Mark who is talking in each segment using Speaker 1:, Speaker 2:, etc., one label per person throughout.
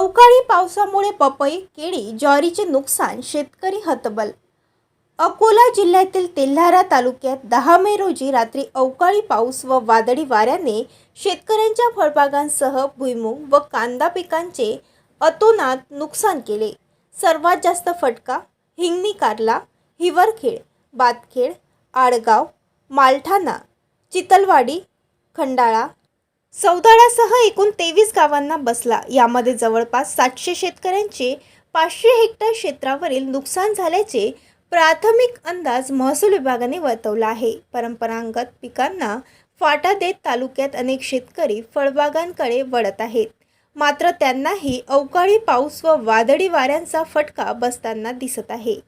Speaker 1: अवकाळी पावसामुळे पपई केळी ज्वारीचे नुकसान शेतकरी हतबल. अकोला जिल्ह्यातील तेल्हारा तालुक्यात दहा मे रोजी रात्री अवकाळी पाऊस व वादळी वाऱ्याने शेतकऱ्यांच्या फळबागांसह भुईमूग व कांदा पिकांचे अतोनात नुकसान केले. सर्वात जास्त फटका हिंगणी कारला हिवरखेड बातखेड आडगाव मालठाणा चितलवाडी खंडाळा सौदाळासह एकूण तेवीस गावांना बसला. यामध्ये जवळपास सातशे शेतकऱ्यांचे पाचशे हेक्टर क्षेत्रावरील नुकसान झाल्याचे प्राथमिक अंदाज महसूल विभागाने वर्तवला आहे. परंपरागत पिकांना फाटा देत तालुक्यात अनेक शेतकरी फळबागांकडे वळत आहेत. मात्र त्यांनाही अवकाळी पाऊस व वादळी वाऱ्यांचा फटका बसताना दिसत आहे.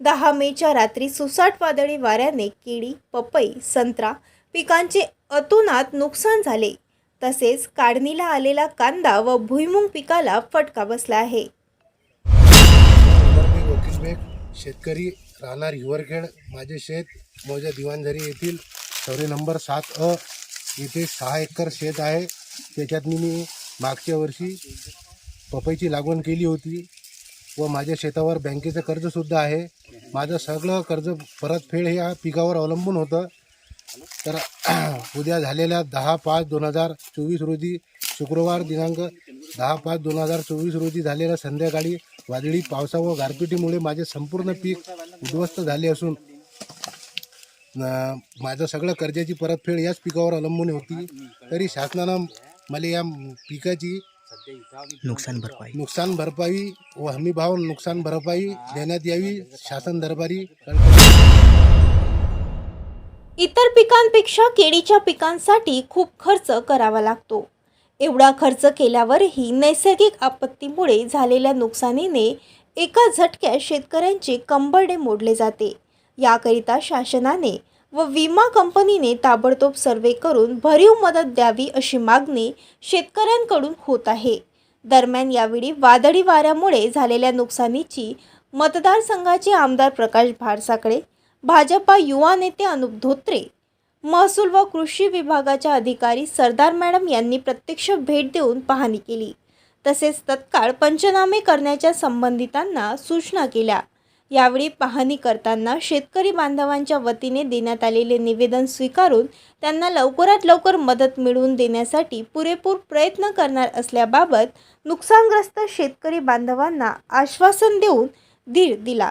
Speaker 1: दहा मेच्या रात्री सुसाट वादळी वाऱ्याने केळी पपई संत्रा पिकांचे अतोनात नुकसान झाले. तसेच काढणीला आलेला कांदा व भुईमुंग पिकाला फटका बसला आहे.
Speaker 2: शेतकरी राहणार हिवरखेड. माझे शेत मोजा दिवाणझरी येथील सर्वे नंबर सात अ येथे सहा एकर शेत आहे. त्याच्यात मी मी मागच्या वर्षी पपईची लागवण केली होती व माझ्या शेतावर बँकेचं कर्जसुद्धा आहे. माझं सगळं कर्ज परतफेड हे या पिकावर अवलंबून होतं. तर उद्या झालेल्या दहा पाच दोन हजार चोवीस रोजी शुक्रवार दिनांक दहा पाच दोन हजार चोवीस रोजी झालेल्या संध्याकाळी वादळी पावसा व गारपिटीमुळे माझे संपूर्ण पीक उद्ध्वस्त झाले असून माझं सगळं कर्जाची परतफेड याच पिकावर अवलंबून होती. तरी शासनानं मला या पिकाची
Speaker 3: नुकसान भरपाई.
Speaker 2: नुकसान भरपाई व हमीभाव नुकसान भरपाई देण्यात यावी. शासन दरबारी
Speaker 1: इतर पिकांपेक्षा केळीच्या पिकांसाठी खूप खर्च करावा लागतो. एवढा खर्च केल्यावरही नैसर्गिक आपत्तीमुळे झालेल्या नुकसानीने एका झटक्यात शेतकऱ्यांचे कंबरडे मोडले जाते. याकरिता शासनाने व विमा कंपनीने ताबडतोब सर्वे करून भरीव मदत द्यावी अशी मागणी शेतकऱ्यांकडून होत आहे. दरम्यान यावेळी वादळी वाऱ्यामुळे झालेल्या नुकसानीची मतदारसंघाचे आमदार प्रकाश भारसाकडे भाजपा युवा नेते अनुप धोत्रे महसूल व कृषी विभागाच्या अधिकारी सरदार मॅडम यांनी प्रत्यक्ष भेट देऊन पाहणी केली. तसेच तत्काळ पंचनामे करण्याच्या संबंधितांना सूचना केल्या. यावेळी पाहणी करताना शेतकरी बांधवांच्या वतीने देण्यात आलेले निवेदन स्वीकारून त्यांना लवकरात लवकर मदत मिळवून देण्यासाठी पुरेपूर प्रयत्न करणार असल्याबाबत नुकसानग्रस्त शेतकरी बांधवांना आश्वासन देऊन धीर दिला.